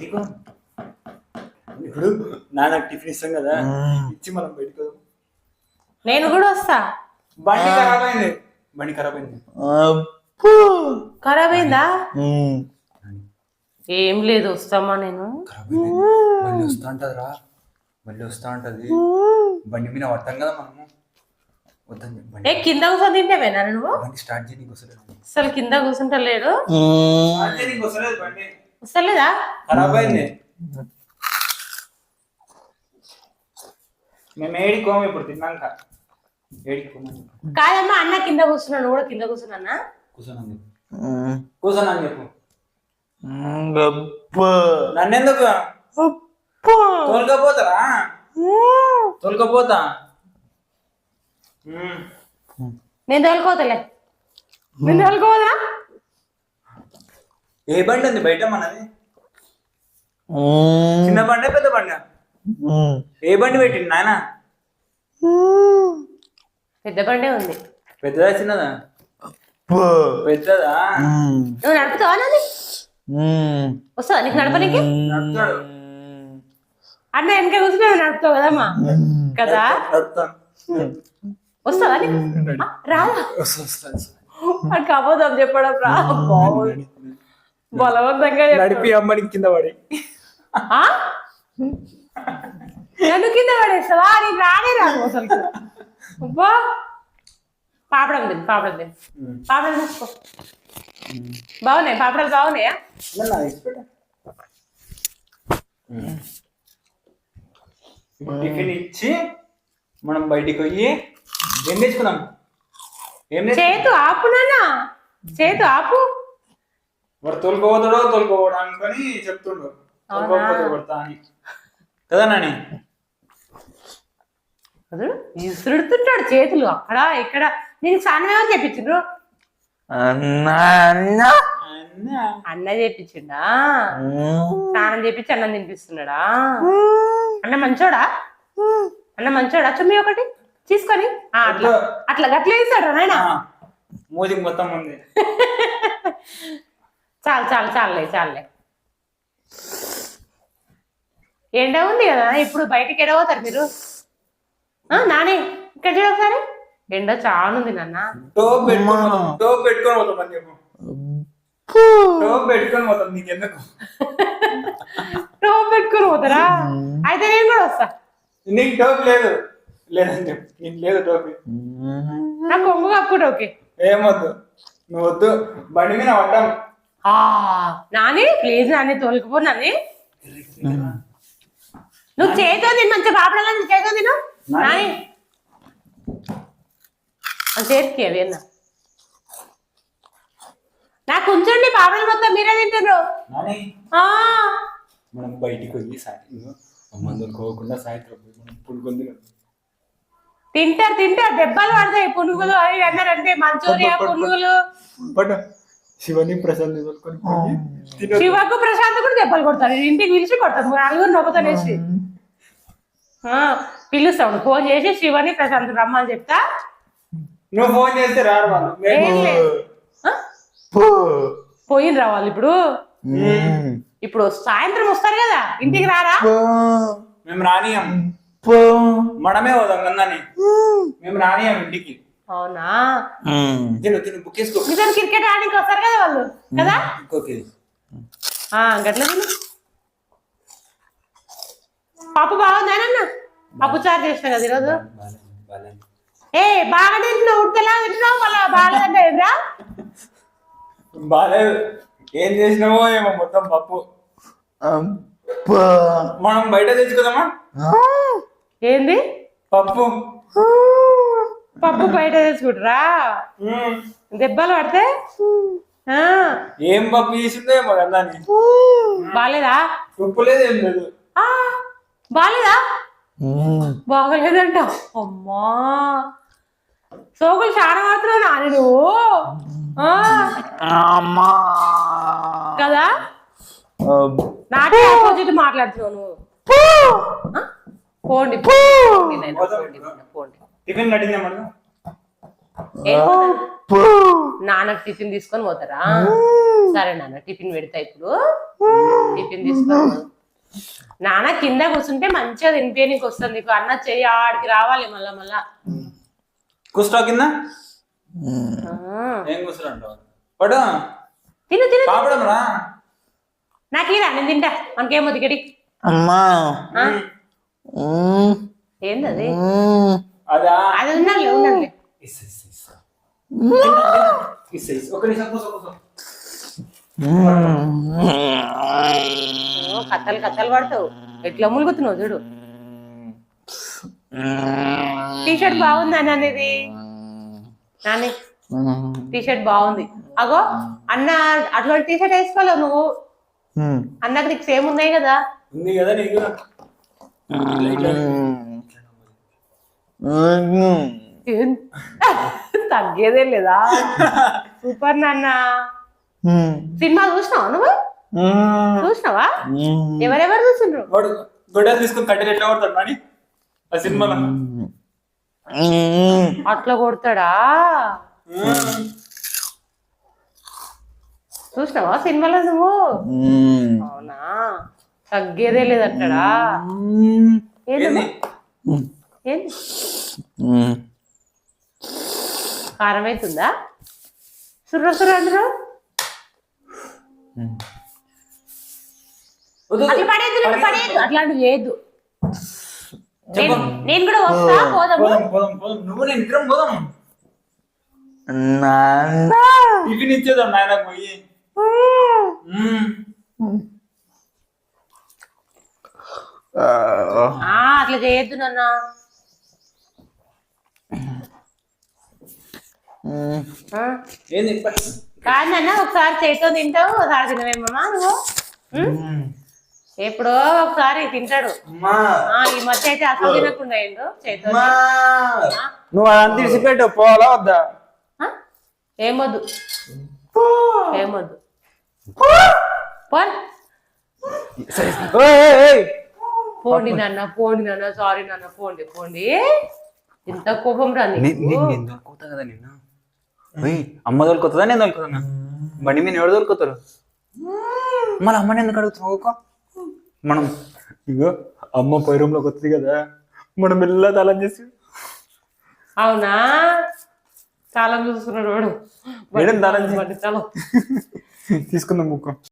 ఇదిగో. ఇప్పుడు నాన్నకు టిఫిన్ ఇస్తాం కదా ఇచ్చి మనం బయటకు వద్దాం. నేను కూడా వస్తా. బండి ఖరాబ్ అయింది బండి ఖరాబ్ అయింది ఖరాబ్ అయిందా ఏం లేదు వస్తామా నేను? బండి వస్తా ఉంటదిరా బండి వస్తా ఉంటది బండి మీద పడతాం కదా మనము. వద్దని చెప్పు, ఏ బండి కింద కూర్చొని తింటావేనా నువ్వు? బండి స్టార్ట్ చేయడానికి వస్తలేదు. అసలు కింద కూర్చుంటలేడు. బండి. వస్తలేదా? ఖరాబ్ అయింది మేము ఏడికోము ఇప్పుడు తిన్నాక. ఏడికోమని కాదమ్మా అన్న కింద కూర్చున్నాను కూడా కింద కూర్చున్నా కూర్చోనని చెప్పు కూర్చోనని చెప్పు. గప్ప నన్నెందుకు? తోలుకపోతారా? తోలుకపోతా. నేను తోలుకోతలే. నేను తోలుకోవదా ఏ బండి ఉంది బయట మనది? చిన్న బండి పెద్ద బండి? ఏ బండి పెట్టింది నాయన? పెద్ద బండే ఉంది. పెద్దదా చిన్నదా? పెద్దదా? నువ్వు నడుపుతావా నాది? వస్తావా నీకు నడపనికి నడుపుతాడు. అన్న వెనక కూర్చుని నడుపుతావు కదమ్మా? కదా. వస్తావా రాదా వస్తా, వస్తా, వస్తా. నాకు అబద్ధం చెప్పడం రా. బాగుంది బలవంతంగా. నడిపి అమ్మడికి కింద పడి. ఆ? నన్ను కింద పడేస్తావా? నేను రానే రాను అసలు అబ్బా. పాపడం తిని పాపడం తిని. పాపడం తీసుకో. బాగున్నాయి? పాపడాలు బాగున్నాయా? టిఫిన్ ఇచ్చి మనం బయటికి పోయి ఏం తెచ్చుకున్నాం? ఏం చేతు ఆపు నాన్న. చేతు ఆపు. మరి తోలుకోవతాడో తోలుకోవడం అనుకొని చెప్తుండు. తోలుకోకపోతే కొడతా అని. కదా నాని? విసురుతుంటాడు చేతులు అక్కడ ఇక్కడ. నేను స్నానం చేపించిండ్రు అన్నా అన్నా. అన్న. చేపించిండా స్నానం చేపించి అన్నం తినిపిస్తున్నాడా? అన్న మంచోడా? అన్న మంచోడా? చుమ్మి ఒకటి. తీసుకొని. అట్లా. అట్లా గట్ల వేసాడు నాయన? మూతికి మొత్తం ఉంది. చాలు చాలు చాలులే చాలులే. ఎండ ఉంది కదా ఇప్పుడు బయటికి ఎడబోతారు మీరు? ఆ, నాని ఇక్కడ చూడ ఒకసారి. ఎండ చాలా ఉంది నాన్న. టోప్ పెట్టుకొని పోతాం. టోప్ పెట్టుకొని పోతాం అని చెప్పు. టోప్ పెట్టుకొని పోతాం నీకెందుకు? టోప్ పెట్టుకుని పోతారా? అయితే నేను కూడా వస్తా. నీకు టోప్ లేదు. లేదని చెప్పు. నీకు లేదు టోపీ నాకు కొంగు కప్పుకుంటా ఓకే. ఏమొద్దు నువ్వు వద్దు. బండి మీద పడ్డాం. నాని ప్లీజ్ నాని తోలుకుపో నాని. నువ్వు చేతో తిని మంచిగా పాపడాలని నువ్వు చేతో తిను. నాని. చేతికి అవి అన్న. నాకు ఉంచండి పాపలు మొత్తం మీరే తింటారు మనం బయటికి వెళ్ళి సాయంత్రం మందులు కోకుండా సాయంత్రం పులుకొని. తింటారు తింటారు. దెబ్బలు పడతాయి పునుగులు అవి అన్నారంటే మంచూరియా పునుగులు. శివని ప్రసాద్ తోలుకొని పోయి తినొద్దు. శివకు ప్రశాంత్ కూడా దెబ్బలు కొడతారు. ఇంటికి పిలిచి కొడతారు. నలుగురు నొక్కతనేసి పిలుస్తాడు ఫోన్ చేసి శివని ప్రశాంత్ రమ్మని చెప్తా. నువ్వు ఫోన్ చేస్తే రారు వాళ్ళు. ఏం మేము లేదు ఆ? పోయిన రావాలి ఇప్పుడు? ఇప్పుడు సాయంత్రం వస్తారు కదా. ఇంటికి రారా? మేము రానియం మనమే పోదాం కన్నాని మేము రానియం ఇంటికి. అవునా? తిను తిను బుక్ చేసుకో క్రికెట్ ఆడడానికి వస్తారు కదా వాళ్ళు? కదా? గట్ల తిను. పప్పు బాగుందేనన్న పప్పు చారు చేసిన కదా ఈరోజు? ఏ బాగా తింటున్నావు ఉడతలా తింటున్నావు మళ్ళా బాగాలేదంటే ఎదురా బాలేదు ఏం చేసినావో ఏమో మొత్తం పప్పు. మనం బయట తెచ్చుకుందామా? ఏంది? పప్పు. పప్పు బయట తెచ్చుకుంటారా. దెబ్బలు పడితే? ఆ, ఏం పప్పు చేసిందో బాగాలేదా ఉప్పు లేదు ఏం లేదు. ఆ, బాగాలేదా బాగలేదంట. అమ్మా. సోకులు చాలా మాత్రం నాని నువ్వు? కదా? నాకే ఆపోజిట్ మాట్లాడుతున్నావు నువ్వు? పోండి. పోండి. టిఫిన్ కట్టిందా? నాన్నకు టిఫిన్ తీసుకొని పోతారా? సరే నాన్న టిఫిన్ పెడతా ఇప్పుడు. టిఫిన్ తీసుకోదు నాన్న కింద కూర్చుంటే మంచిగా తినిపించడానికి వస్తుంది. నీకు అన్న చెయ్యి ఆడికి రావాలి మళ్ళా మళ్ళా. కూర్చో కింద. ఏం పడు. తిను తిను నాకు ఇరా నేను తింటా. మనకేమో దిగడి అమ్మా. ఆ? అది. అదా ఉండాలి. ఒక నిమిషం కథలు కథలు పడతావు ఎట్లా ములుగుతున్నావు చూడు. టీ షర్ట్ బాగుంది అని అనేది? నాని. టీ షర్ట్ బాగుంది. అగో అన్న అటువంటి టీ షర్ట్ వేసుకోలేవు నువ్వు. అన్నకు నీకు సేమ్ ఉన్నాయి కదా. ఉంది కదా నీకు? తగ్గేదే లేదా? సూపర్ నాన్న. సినిమా చూసినావా నువ్వు. చూసినావా. ఎవరెవరు చూసిండ్రు? వాడు గొడ్డలు తీసుకొని కట్టెలు ఎట్లా కొడతాడు నాని? ఆ సినిమాలో. అట్లా కొడతాడా? చూసినావా సినిమాలో నువ్వు. అవునా? తగ్గేదే లేదంటాడా. ఏంది. కారం అవుతుందా సుర్ర సుర్ర అందరూ అట్లా పడేది పడేది అట్లాంటివి చేయొద్దు. నేను కూడా వస్తా పోదాము. పోదాం పోదాం పోదాం. నువ్వు నేను ఇద్దరం పోదాం. నాన్న. టిఫిన్ ఇచ్చేదాం నాయన పోయి. మ్మ్. ఆ. ఆ, అట్లా చేయొద్దు నాన్న మ్మ్. ఆ, ఏంది కాదు నాన్న ఒకసారి చేతితో తింటావు ఒకసారి తినవేమమ్మా నువ్వు? ఎప్పుడో ఒకసారి తింటాడు. అమ్మా. ఆ, ఈ మధ్య అయితే అసలు తినకుండా చేతితో అమ్మా. నువ్వు అదంతా తీసిపెట్టు పోవాలా వద్దా? ఆ? ఏమొద్దు ఏమొద్దు. పోండి నాన్న పోండి నాన్న సారీ నాన్న పోండి పోండి. ఇంత కోపం రా అమ్మ దొరుకుతుందా నేను దొరుకుతున్నా బండి మీద ఎవరు దొరుకుతారు మన అమ్మని ఎందుకు అడుగుతున్నావు? మనం ఇగో అమ్మ పై వస్తుంది కదా మనం మెల్ల తాళం చేసి. అవునా? చాలా చూస్తున్నాడు వాడు. చాలా తీసుకుందాం ముక్కు